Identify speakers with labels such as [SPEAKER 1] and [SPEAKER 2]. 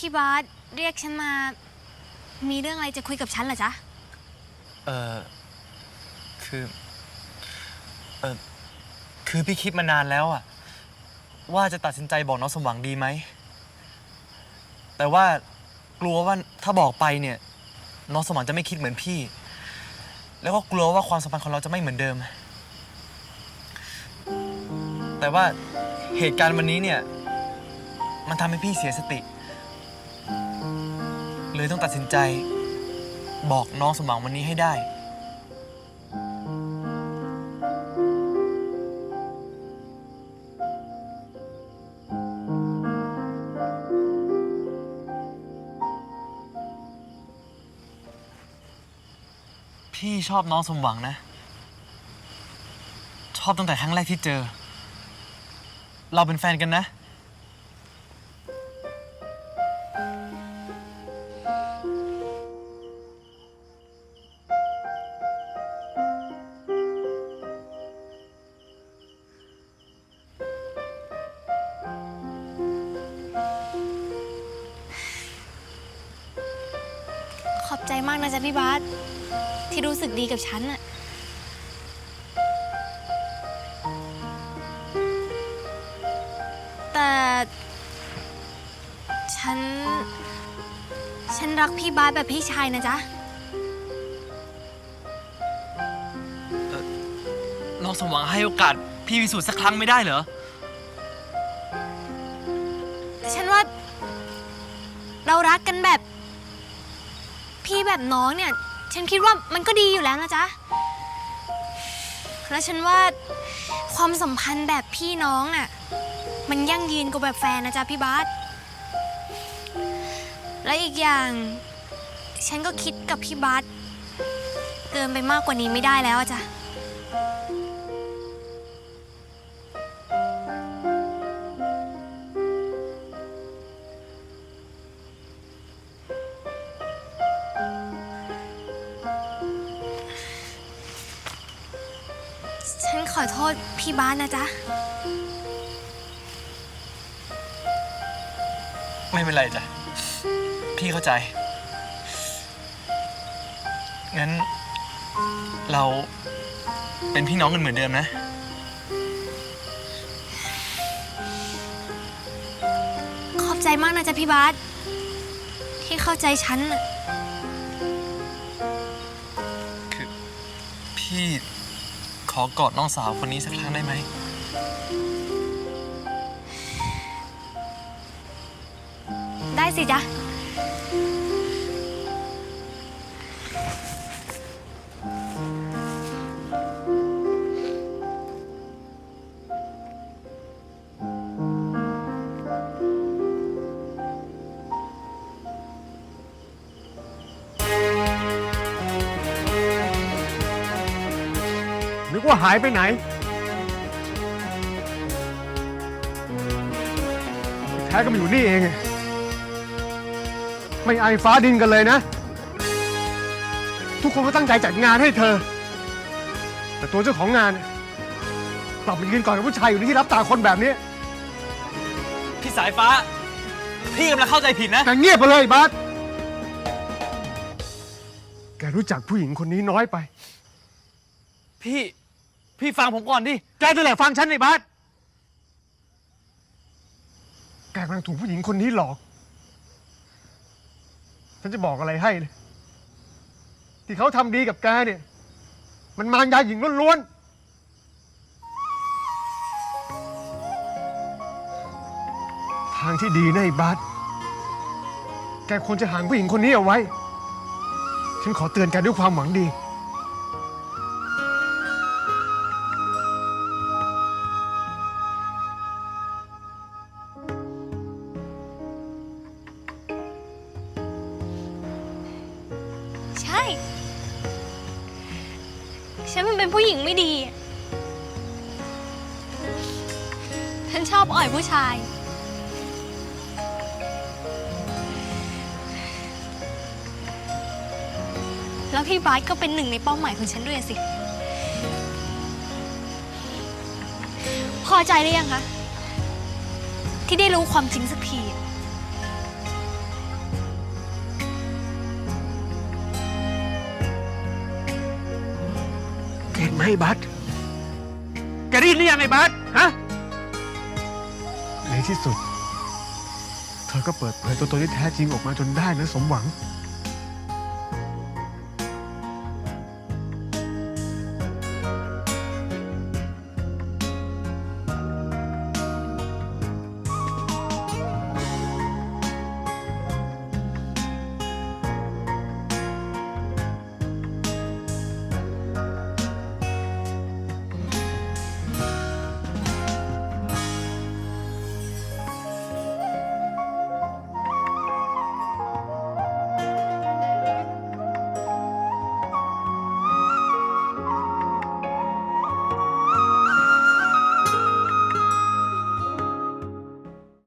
[SPEAKER 1] พี่บาสเรียกฉันมา มีเรื่องอะไรจะคุยกับฉันเหรอจ๊ะ
[SPEAKER 2] เออคือ เออคือพี่คิดมานานแล้วอะว่าจะตัดสินใจบอกน้องสมหวังดีไหม แต่ว่ากลัวว่าถ้าบอกไปเนี่ย น้องสมหวังจะไม่คิดเหมือนพี่ แล้วก็กลัวว่าความสัมพันธ์ของเราจะไม่เหมือนเดิม แต่ว่าเหตุการณ์วันนี้เนี่ย มันทำให้พี่เสียสติ เลยต้องตัดสินใจ บอกน้องสมหวังวันนี้ให้ได้ พี่ชอบน้องสมหวังนะ ชอบตั้งแต่ครั้งแรกที่เจอ เราเป็นแฟนกันนะ
[SPEAKER 1] ขอบใจมากนะจ๊ะพี่บาสที่รู้สึกดีกับฉันอะแต่ ฉัน ฉันรักพี่บาสแบบพี่ชายนะจ๊ะ
[SPEAKER 2] น้องสมหวังให้โอกาสพี่พิสูจน์สักครั้งไม่ได้เหรอ
[SPEAKER 1] ฉันว่า เรารักกันแบบ พี่แบบน้องเนี่ย ฉันคิดว่ามันก็ดีอยู่แล้วนะจ๊ะ แล้วฉันว่าความสัมพันธ์แบบพี่น้องน่ะ มันยั่งยืนกว่าแบบแฟนนะจ๊ะพี่บาสและอีกอย่าง ฉันก็คิดกับพี่บาสเกินไปมากกว่านี้ไม่ได้แล้วอะจ๊ะ อโทษพี่บาสนะจ๊ะ
[SPEAKER 2] ไม่เป็นไรจ้ะ พี่เข้าใจ งั้น เราเป็นพี่น้องกันเหมือนเดิมนะ
[SPEAKER 1] ขอบใจมากนะจ๊ะพี่บาสที่เข้าใจฉันน่ะ
[SPEAKER 2] คือพี่ ขอกอดน้องสาวคนนี้สักครั้งได้ไหม
[SPEAKER 1] ได้สิจ๊ะ
[SPEAKER 3] ว่าหายไปไหน แท้ก็มาอยู่นี่เอง ไม่อายฟ้าดินกันเลยนะ ทุกคนก็ตั้งใจจัดงานให้เธอ แต่ตัวเจ้าของงานเนี่ยกลับมายืนก่อนกับผู้ชายอยู่ในที่รับตาคนแบบนี้
[SPEAKER 2] พี่สายฟ้า พี่กำลังเข้าใจผิดนะ
[SPEAKER 3] แกเงียบไปเลยบาสแกรู้จักผู้หญิงคนนี้น้อยไป
[SPEAKER 2] พี่ พี่ฟังผมก่อนดิ
[SPEAKER 3] แกจะแหละฟังฉันไอ้บาสแกกำลังถูกผู้หญิงคนนี้หลอก ฉันจะบอกอะไรให้นะที่เขาทำดีกับแกเนี่ย มันมารยาหญิงล้วนๆ ทางที่ดีนะไอ้บาสแกควรจะห่างผู้หญิงคนนี้เอาไว้ ฉันขอเตือนแกด้วยความหวังดี
[SPEAKER 1] ฉันมันเป็นผู้หญิงไม่ดี ฉันชอบอ่อยผู้ชาย แล้วพี่บาสก็เป็นหนึ่งในเป้าหมายของฉันด้วยสิ พอใจหรือยังคะ ที่ได้รู้ความจริงสักทีอะ
[SPEAKER 3] ไหมไอ้บัส
[SPEAKER 4] แกได้ยินหรือยังไอ้บัสฮะ
[SPEAKER 3] ในที่สุด เธอก็เปิดเผยตัวตนที่แท้จริงออกมาจนได้นะสมหวัง